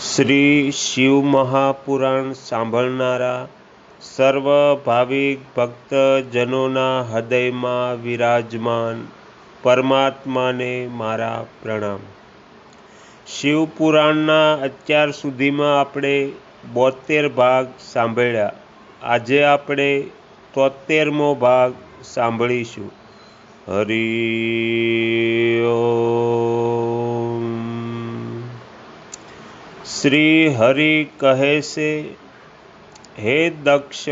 શ્રી શિવ મહાપુરાણ સાંભળનારા સર્વ ભાવિક ભક્તજનોના હૃદયમાં વિરાજમાન પરમાત્માને મારા પ્રણામ. શિવપુરાણના અત્યાર સુધીમાં આપણે બોતેર ભાગ સાંભળ્યા. આજે આપણે તોતેરમો ભાગ સાંભળીશું. હરિ શ્રી હરિ કહે છે, હે દક્ષ,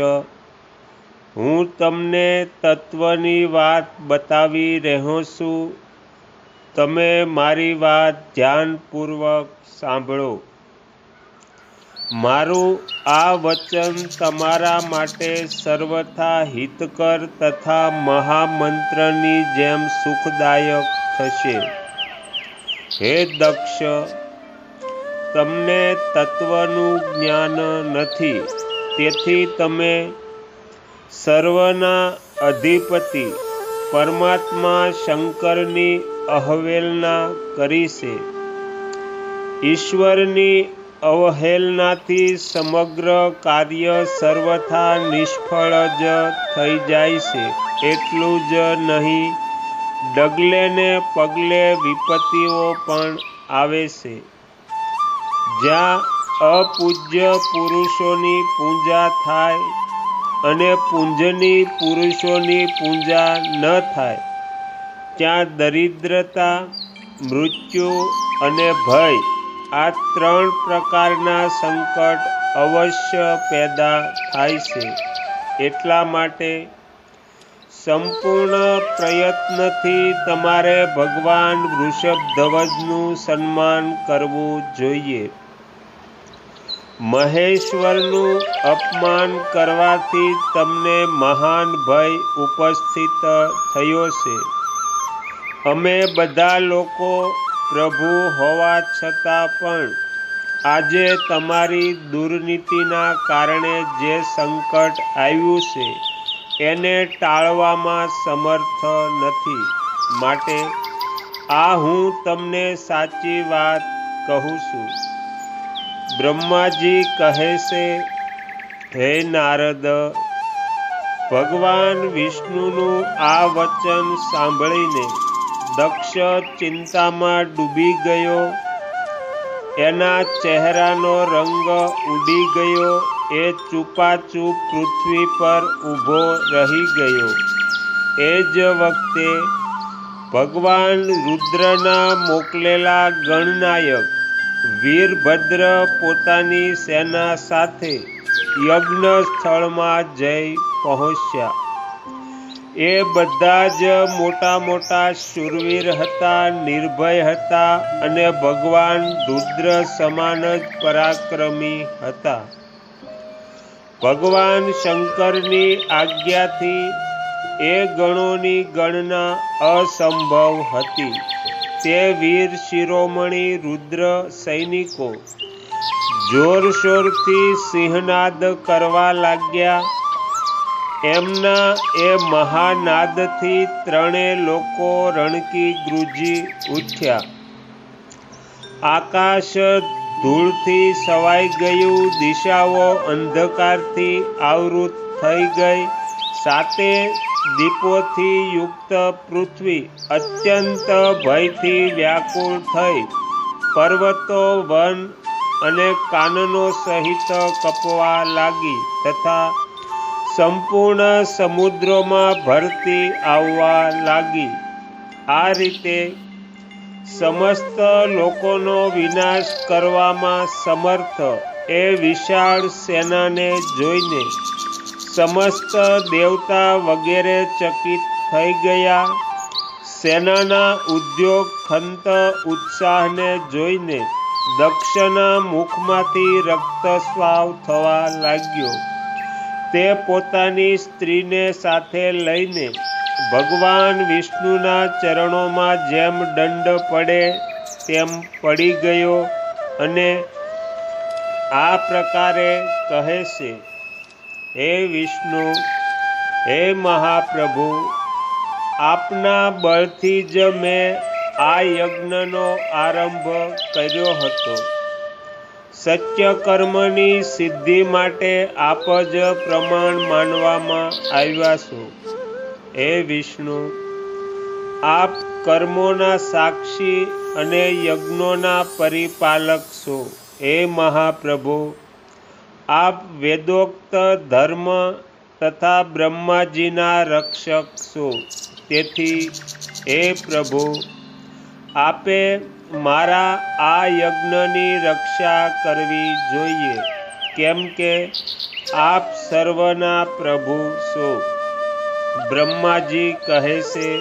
હું તમને તત્વની વાત બતાવી રહ્યો છું. તમે મારી વાત ધ્યાનપૂર્વક સાંભળો. મારું આ વચન તમારા માટે સર્વથા હિતકર તથા મહામંત્રની જેમ સુખદાયક થશે. હે દક્ષ તમને તત્વનું જ્ઞાન નથી. તેથી તમે સર્વના અધિપતિ પરમાત્મા શંકરની અવહેલના કરી છે ઈશ્વરની અવહેલનાથી સમગ્ર કાર્ય સર્વથા નિષ્ફળ જ થઈ જાય છે. એટલું જ નહીં ડગલે ને પગલે વિપત્તિઓ પણ આવે છે. જ્યાં અપૂજ્ય પુરુષોની પૂજા થાય અને પૂંજની પુરુષોની પૂજા ન થાય, ત્યાં દરિદ્રતા, મૃત્યુ અને ભય આ ત્રણ પ્રકારના સંકટ અવશ્ય પેદા થાય છે. એટલા માટે સંપૂર્ણ પ્રયત્નથી તમારે ભગવાન વૃષભ ધ્વજનું સન્માન કરવું જોઈએ. મહેશ્વરનું અપમાન કરવાથી તમને મહાન ભય ઉપસ્થિત થયો છે. અમે બધા લોકો પ્રભુ હોવા છતાં પણ આજે તમારી દુર્નીતિના કારણે જે સંકટ આવ્યું છે એને ટાળવામાં સમર્થ નથી. માટે આ હું તમને સાચી વાત કહું છું. બ્રહ્માજી કહે છે, હે નારદ, ભગવાન વિષ્ણુનું આ વચન સાંભળીને દક્ષ ચિંતામાં ડૂબી ગયો. એના ચહેરાનો રંગ ઉડી ગયો. એ ચૂપાચૂપ પૃથ્વી પર ઊભો રહી ગયો. એ જ વખતે ભગવાન રુદ્રના મોકલેલા ગણનાયક વીરભદ્ર પોતાની સેના સાથે યજ્ઞ સ્થળમાં જઈ પહોંચ્યા. એ બધા જ મોટા મોટા શૂરવીર હતા, નિર્ભય હતા અને ભગવાન રુદ્ર સમાન જ પરાક્રમી હતા. ભગવાન શંકરની આજ્ઞાથી એ ગણોની ગણના અસંભવ હતી. તે વીર શિરોમણી રુદ્ર સૈનિકો જોરશોરથી સિંહનાદ કરવા લાગ્યા. એમના એ મહાનાદથી ત્રણે લોકો રણકી ગૃજી ઉઠ્યા. આકાશ ધૂળથી સવાઈ ગયું, દિશાઓ અંધકારથી આવૃત થઈ ગઈ. સાતે દીપોથી યુક્ત પૃથ્વી અત્યંત ભયથી વ્યાકુળ થઈ. પર્વતો, વન અને કાનનો સહિત કપવા લાગી તથા સંપૂર્ણ સમુદ્રોમાં ભરતી આવવા લાગી. આ રીતે સમસ્ત લોકોનો વિનાશ કરવામાં સમર્થ એ વિશાળ સેનાને જોઈને સમસ્ત દેવતા વગેરે ચકિત થઈ ગયા. સેનાના ઉદ્યોગ ખંત ઉત્સાહને જોઈને દક્ષના મુખમાંથી રક્તસ્વાવ થવા લાગ્યો. તે પોતાની સ્ત્રીને સાથે લઈને ભગવાન વિષ્ણુના ચરણોમાં જેમ દંડ પડે, તેમ પડી ગયો અને આ પ્રકારે કહે છે, હે વિષ્ણુ, હે મહાપ્રભુ, આપના બળથી જ મેં આ યજ્ઞનો આરંભ કર્યો હતો. સત્ય કર્મની સિદ્ધિ માટે આપ જ પ્રમાણ માનવામાં આવ્યા છો. હે વિષ્ણુ, આપ કર્મોના સાક્ષી અને યજ્ઞોના પરિપાલક છો. હે મહાપ્રભુ, આપ વેદોક્ત ધર્મ તથા બ્રહ્માજીના રક્ષક છો. તેથી, હે પ્રભુ, આપે મારા આ યજ્ઞની રક્ષા કરવી જોઈએ, કેમ કે આપ સર્વના પ્રભુ છો. બ્રહ્માજી કહે છે,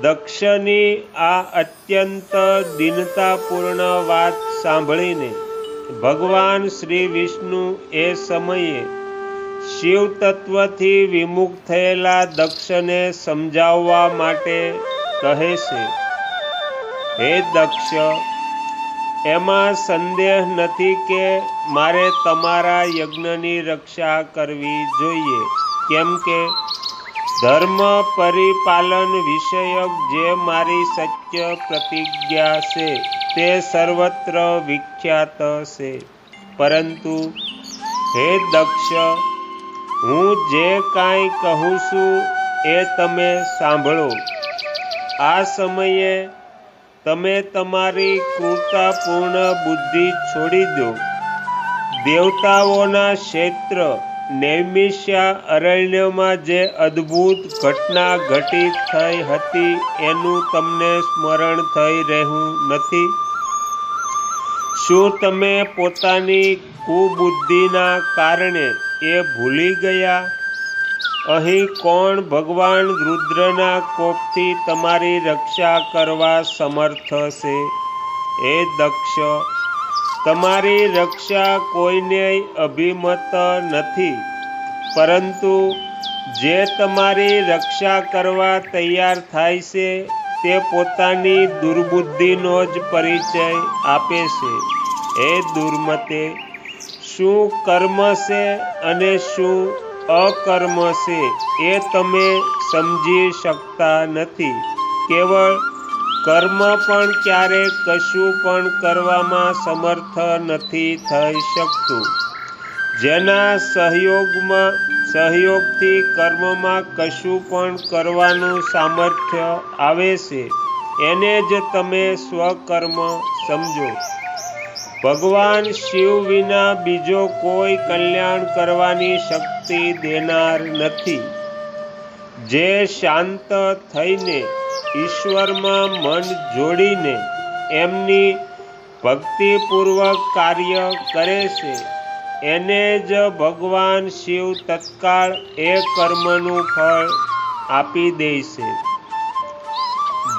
દક્ષની આ અત્યંત દીનતાપૂર્ણ વાત સાંભળીને ભગવાન શ્રી વિષ્ણુ એ સમયે શિવ તત્વથી વિમુખ થયેલા દક્ષને સમજાવવા માટે કહે છે, હે દક્ષ, એમાં સંદેહ નથી કે મારે તમારા યજ્ઞની રક્ષા કરવી જોઈએ. કેમ કે ધર્મ પરિપાલન વિષયક જે મારી સત્ય પ્રતિજ્ઞા છે, તે સર્વત્ર વિખ્યાત છે. પરંતુ હે દક્ષ, હું જે કાંઈ કહું છું, એ તમે સાંભળો. આ સમયે તમે તમારી કૃતાપૂર્ણ બુદ્ધિ છોડી દો. દેવતાઓના ક્ષેત્ર નૈમિષ્યા અરણ્યમાં જે અદ્ભુત ઘટના ઘટિત થઈ હતી, એનું તમને સ્મરણ થઈ રહ્યું નથી? શું તમે પોતાની કુબુદ્ધિના કારણે એ ભૂલી ગયા? અહીં કોણ ભગવાન રુદ્રના કોપથી તમારી રક્ષા કરવા સમર્થ છે એ દક્ષ તમારી રક્ષા કોઈને અભિમત નથી. પરંતુ જે તમારી રક્ષા કરવા તૈયાર થાય છે, તે પોતાની દુર્બુદ્ધિનો જ પરિચય આપે છે. એ દુર્મતે, શું કર્મ છે અને શું અકર્મ છે એ તમે સમજી શકતા નથી. કેવળ કર્મ પણ ક્યારે કશું પણ કરવામાં સમર્થ નથી થઈ શકતું. જેના સહયોગમાં, સહયોગથી કર્મમાં કશું પણ કરવાનું સામર્થ્ય આવે છે, એને જ તમે સ્વકર્મ સમજો. ભગવાન શિવ વિના બીજો કોઈ કલ્યાણ કરવાની શક્તિ દેનાર નથી. જે શાંત થઈને ઈશ્વરમાં મન જોડીને એમની ભક્તિપૂર્વક કાર્ય કરે છે. એને જ ભગવાન શિવ તત્કાળ એ કર્મનું ફળ આપી દે છે.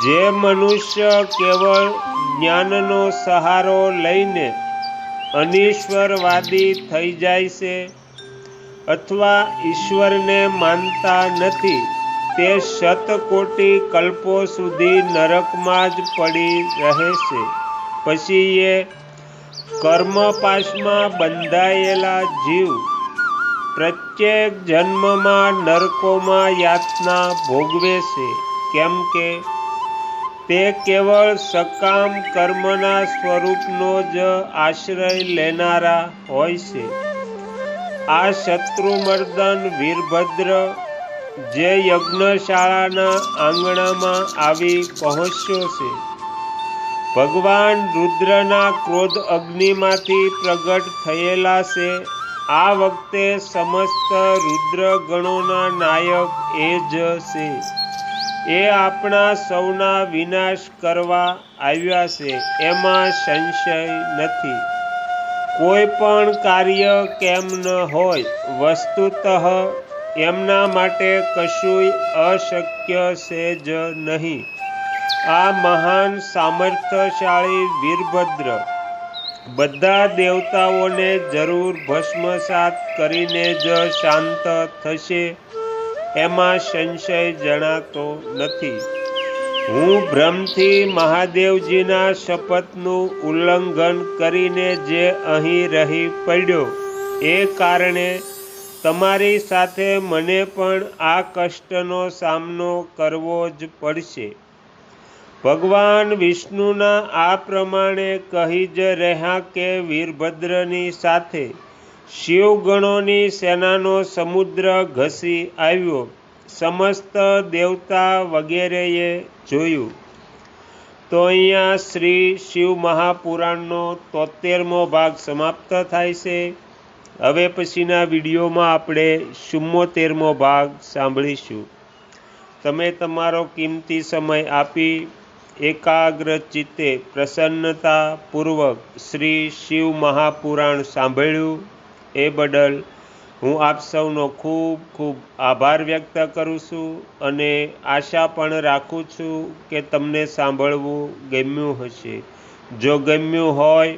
જે મનુષ્ય કેવળ જ્ઞાનનો સહારો લઈને અનિશ્વરવાદી થઈ જાય છે અથવા ઈશ્વરને માનતા નથી તે શતકોટી કલ્પો સુધી નરકમાં જ પડી રહે છે. પછી એ કર્મપાશમાં બંધાયેલા જીવ પ્રત્યેક જન્મમાં નરકોમાં યાતના ભોગવે છે. કેમ કે તે કેવળ સકામ કર્મના સ્વરૂપનો જ આશ્રય લેનારા હોય છે. આ શત્રુમર્દન વીરભદ્ર જે યજ્ઞશાળાના આંગણામાં આવી પહોંચ્યો છે. ભગવાન રુદ્રના ક્રોધ અગ્નિમાંથી પ્રગટ થયેલા છે. આ વખતે સમસ્ત રુદ્ર ગણોના નાયક એ જ છે. એ આપણા સૌના વિનાશ કરવા આવ્યા છે. એમાં સંશય નથી. કોઈ પણ કાર્ય કેમ ન હોય, વસ્તુતઃ એમના માટે કશુંય અશક્ય છે જ નહીં. આ મહાન સામર્થ્યશાળી વીરભદ્ર બધા દેવતાઓને જરૂર ભસ્મસાત કરીને જ શાંત થશે, એમાં સંશય જણાતો નથી. હું ભ્રમથી મહાદેવજીના શપથનું ઉલ્લંઘન કરીને જે અહીં રહી પડ્યો, એ કારણે તમારી સાથે મને પણ આ કષ્ટનો સામનો કરવો જ પડશે. ભગવાન વિષ્ણુના આ પ્રમાણે કહી જ રહ્યા કે વીરભદ્રની સાથે શિવગણોની સેનાનો સમુદ્ર ઘસી આવ્યો. સમસ્ત દેવતા વગેરેએ જોયું. તો અહીંયા શ્રી શિવ મહાપુરાણનો તોતેરમો ભાગ સમાપ્ત થાય છે. હવે પછીના વિડીયોમાં આપણે ચુમ્મોતેરમો ભાગ સાંભળીશું. તમે તમારો કિંમતી સમય આપી એકાગ્ર ચિત્તે પ્રસન્નતાપૂર્વક શ્રી શિવ મહાપુરાણ સાંભળ્યું. એ બદલ હું આપ સૌનો ખૂબ ખૂબ આભાર વ્યક્ત કરું છું અને આશા પણ રાખું છું કે તમને સાંભળવું ગમ્યું હશે. જો ગમ્યું હોય